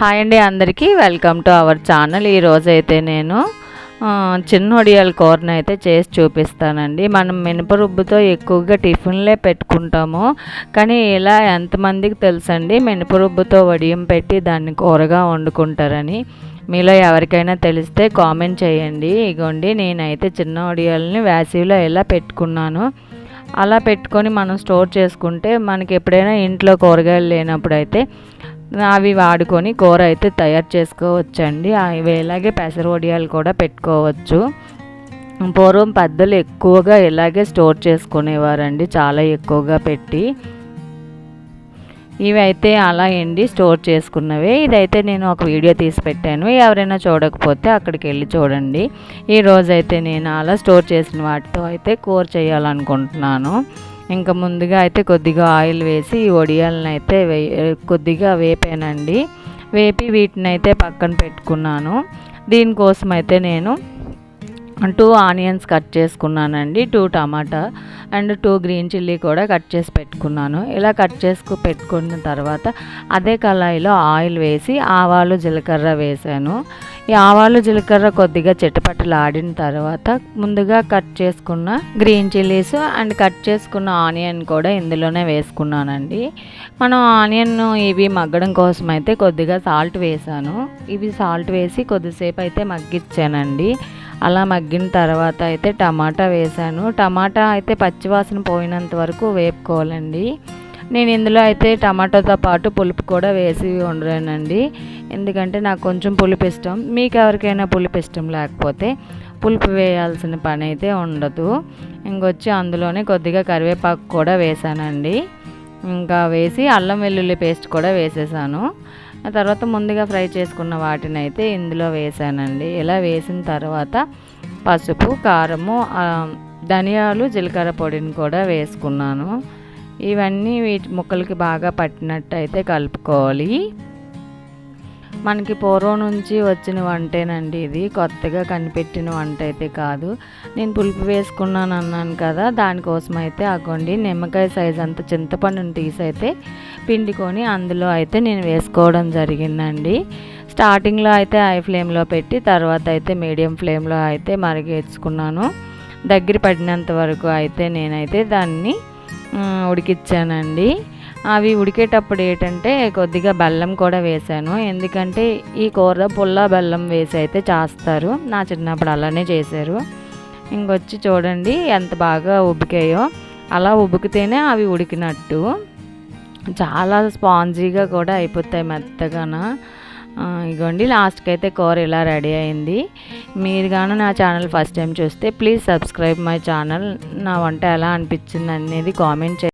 Hi అండి అందరికీ. Welcome to our channel ఈరోజైతే నేను చిన్న వడియాల కూరని అయితే చేసి చూపిస్తానండి. మనం మినప రుబ్బుతో ఎక్కువగా టిఫిన్లే పెట్టుకుంటాము. కానీ ఇలా ఎంతమందికి తెలుసండి మినప రుబ్బుతో వడియం పెట్టి దాన్ని కూరగా వండుకుంటారని. మీలో ఎవరికైనా తెలిస్తే కామెంట్ చేయండి. ఇగోండి నేనైతే చిన్న వడియాలని వేసవిలో ఇలా పెట్టుకున్నాను అలా పెట్టుకొని మనం స్టోర్ చేసుకుంటే మనకి ఎప్పుడైనా ఇంట్లో కూరగాయలు లేనప్పుడు అయితే అవి వాడుకొని కూర అయితే తయారు చేసుకోవచ్చండి. అవి ఇలాగే పెసర వడియాలు కూడా పెట్టుకోవచ్చు. పూర్వం పెద్దలు ఎక్కువగా ఇలాగే స్టోర్ చేసుకునేవారండి చాలా ఎక్కువగా పెట్టి. ఇవి అయితే అలా ఎండి స్టోర్ చేసుకున్నవే. ఇదైతే నేను ఒక వీడియో తీసి పెట్టాను. ఎవరైనా చూడకపోతే అక్కడికి వెళ్ళి చూడండి. ఈరోజైతే నేను అలా స్టోర్ చేసిన వాటితో అయితే కూర చేయాలనుకుంటున్నాను. ఇంకా ముందుగా అయితే కొద్దిగా ఆయిల్ వేసి ఈ వడియాలను అయితే వే కొద్దిగా వేపానండి. వేపి వీటిని అయితే పక్కన పెట్టుకున్నాను. దీనికోసం అయితే నేను టూ ఆనియన్స్ కట్ చేసుకున్నానండి two tomato and two green chilli కూడా కట్ చేసి పెట్టుకున్నాను. ఇలా కట్ చేసుకు పెట్టుకున్న తర్వాత అదే కళాయిలో ఆయిల్ వేసి ఆవాలు జీలకర్ర వేసాను. ఈ ఆవాలు జీలకర్ర కొద్దిగా చిట్టపట్టలు ఆడిన తర్వాత ముందుగా కట్ చేసుకున్న గ్రీన్ చిల్లీస్ అండ్ కట్ చేసుకున్న ఆనియన్ కూడా ఇందులోనే వేసుకున్నానండి. మనం ఆనియన్ ఇవి మగ్గడం కోసం అయితే కొద్దిగా సాల్ట్ వేసాను. ఇవి సాల్ట్ వేసి కొద్దిసేపు అయితే మగ్గిచ్చానండి అలా మగ్గిన తర్వాత అయితే టమాటా వేసాను. టమాటా అయితే పచ్చివాసన పోయినంత వరకు వేపుకోవాలండి. నేను ఇందులో అయితే టమాటాతో పాటు పులుపు కూడా వేసి ఉండలేనండి ఎందుకంటే నాకు కొంచెం పులుపు ఇష్టం. మీకు ఎవరికైనా పులుపు ఇష్టం లేకపోతే పులుపు వేయాల్సిన పని అయితే ఉండదు. ఇంకొచ్చి అందులోనే కొద్దిగా కరివేపాకు కూడా వేసానండి. ఇంకా వేసి అల్లం వెల్లుల్లి పేస్ట్ కూడా వేసేసాను. ఆ తర్వాత ముందుగా ఫ్రై చేసుకున్న వాటిని అయితే ఇందులో వేసానండి. ఇలా వేసిన తర్వాత పసుపు కారము ధనియాలు జీలకర్ర పొడిని కూడా వేసుకున్నాను. ఇవన్నీ వీటి ముక్కలకి బాగా పట్టినట్టు అయితే కలుపుకోవాలి. మనకి పూర్వం నుంచి వచ్చిన వంటేనండి ఇది. కొత్తగా కనిపెట్టిన వంట అయితే కాదు. నేను పులుపు వేసుకున్నాను అన్నాను కదా దానికోసం అయితే అగోండి. నిమ్మకాయ సైజ్ అంత చింతపండుని తీసి అయితే పిండుకొని అందులో అయితే నేను వేసుకోవడం జరిగిందండి. స్టార్టింగ్లో అయితే హై ఫ్లేమ్లో పెట్టి తర్వాత అయితే మీడియం ఫ్లేమ్లో అయితే మరిగించుకున్నాను దగ్గర పడినంత వరకు అయితే నేనైతే దాన్ని ఉడికిచ్చానండి. అవి ఉడికేటప్పుడు ఏంటంటే కొద్దిగా బెల్లం కూడా వేసాను. ఎందుకంటే ఈ కూర పుల్ల బెల్లం వేసి అయితే చేస్తారు. నా చిన్నప్పుడు అలానే చేశారు. ఇంకొచ్చి చూడండి ఎంత బాగా ఉబ్బికాయో అలా ఉబ్బికితేనే అవి ఉడికినట్టు. చాలా స్పాంజీగా కూడా అయిపోతాయి మెత్తగాన. ఇగోండి లాస్ట్కి అయితే కూర ఇలా రెడీ అయింది. మీరు కానీ నా ఛానల్ ఫస్ట్ టైం చూస్తే ప్లీజ్ సబ్స్క్రైబ్ మై ఛానల్. నా వంట ఎలా అనిపించింది అనేది కామెంట్